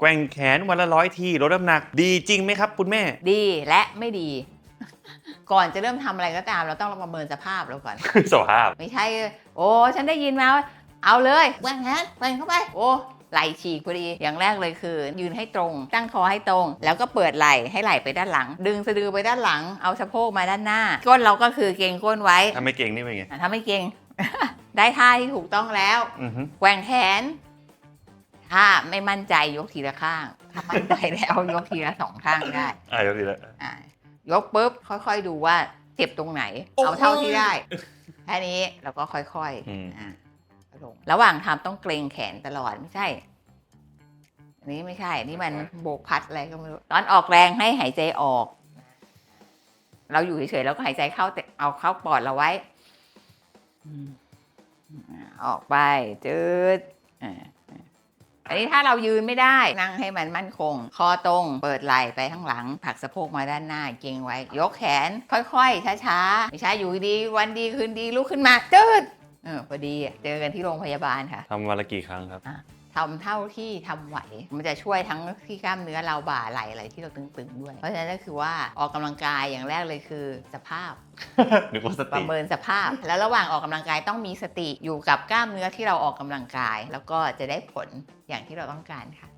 แกว่งแขนวันละร้อยทีลดน้ำหนัก ดีจริงไหมครับ คุณแม่ ดีและไม่ดี ก่อนจะเริ่มทำอะไรก็ตาม เราต้องประเมินสภาพเราก่อน สภาพ ไม่ใช่ โอ้ ฉันได้ยินมาว่าเอาเลยแหว่งแขนแหว่งเข้าไป โอ้ ไหล่ฉีกพอดี อย่างแรกเลยคือ ยืนให้ตรง ตั้งคอให้ตรง แล้วก็เปิดไหล่ให้ไหล่ไปด้านหลัง ดึงสะดือไปด้านหลัง เอาสะโพกมาด้านหน้า ก้นเราก็คือเกรงก้นไว้ถ้าไม่เก่งนี่เป็นไง อะถ้าไม่เกรงได้ท่าที่ถูกต้องแล้ว อือฮึแกว่งแขน ถ้าไม่มั่นใจยกทีละข้าง ถ้ามั่นใจแล้วยกทีละสองข้างได้อะยกดีแล้วอะยกปุ๊บค่อยๆดูว่าเจ็บตรงไหนโอ้เอาเท่าที่ได้แค่นี้แล้วก็ค่อยอืมๆอะลงระหว่างทำต้องเกรงแขนตลอดไม่ใช่อันนี้ไม่ใช่ นี่มันโบกพัดอะไรก็ไม่รู้ ตอนออกแรงให้หายใจออก เราอยู่เฉยๆแล้วก็หายใจเข้าแต่เอาเข้าปอดเราไว้อืมอะออกไปจืด อะอันนี้ถ้าเรายืนไม่ได้นั่งให้มันมั่นคง คอตรงเปิดไหล่ไปข้างหลังผลักสะโพกมาด้านหน้าเกรงไว้ ยกแขนค่อยๆ ช้าๆ ไม่ใช่อยู่ดีวันดีคืนดีลุกขึ้นมาจืดเออพอดีเจอกันที่โรงพยาบาลค่ะ ทำวันละกี่ครั้งครับ ทำเท่าที่ทำไหว มันจะช่วยทั้งที่กล้ามเนื้อเราบ่าไหล่อะไรที่เราตึงๆด้วย เพราะฉะนั้นก็คือว่าออกกำลังกายอย่างแรกเลยคือสภาพนึกว่าสปติระเมินสภาพ แล้วระหว่างออกกำลังกายต้องมีสติอยู่กับกล้ามเนื้อที่เราออกกำลังกาย แล้วก็จะได้ผลอย่างที่เราต้องการค่ะ